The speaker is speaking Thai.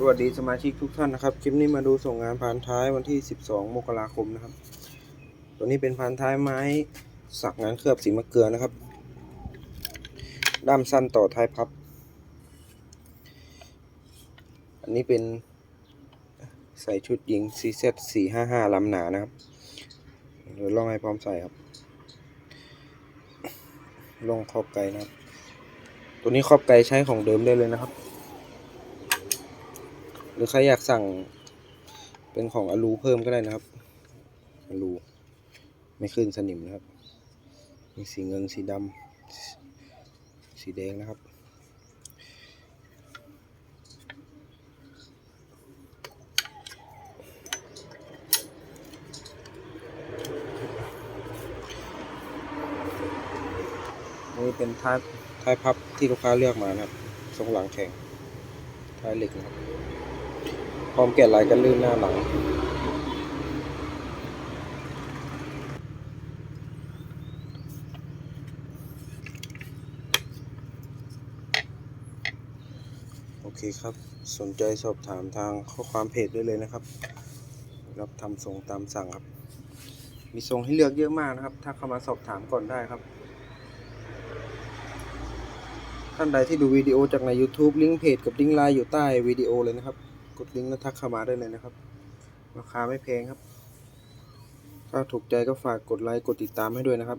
สวัสดีสมาชิกทุกท่านนะครับ คลิปนี้มาดูส่งงานพานท้ายวันที่ 12 มกราคมนะครับ ตัวนี้เป็นพานท้ายไม้ สักงานเคลือบสีมะเกลือนะครับ ด้ามสั้นต่อท้ายพับ อันนี้เป็นใส่ชุดหญิง CZ 455 ลำหนานะครับเดี๋ยวลองให้พร้อมใส่ครับ ลงขอบไก่นะครับ ตัวนี้ขอบไก่ใช้ของเดิมได้เลยนะครับ หรือใครอยากสั่งเป็นของอลูเพิ่มก็ได้นะครับ อลู ไม่ขึ้นสนิมนะครับ มีสีเงินสีดำสีแดงนะครับนี่เป็นท้ายท้ายพับที่ลูกค้าเลือกมานะครับทรงหลังแข็งท้ายเหล็กนะครับ ร้อมแกะลายกันลื่นหน้าหลัง โอเคครับ สนใจสอบถามทางข้อความเพจได้เลยนะครับ รับทำทรงตามสั่งครับ มีทรงให้เลือกเยอะมากนะครับ ถ้าเข้ามาสอบถามก่อนได้ครับท่านใดที่ดูวิดีโอจากใน YouTube ลิงก์เพจกับลิงก์ไลน์อยู่ใต้วิดีโอเลยนะครับ กดลิงก์แล้วทักเข้ามาได้เลยนะครับ ราคาไม่แพงครับ ถ้าถูกใจก็ฝากกดไลค์กดติดตามให้ด้วยนะครับ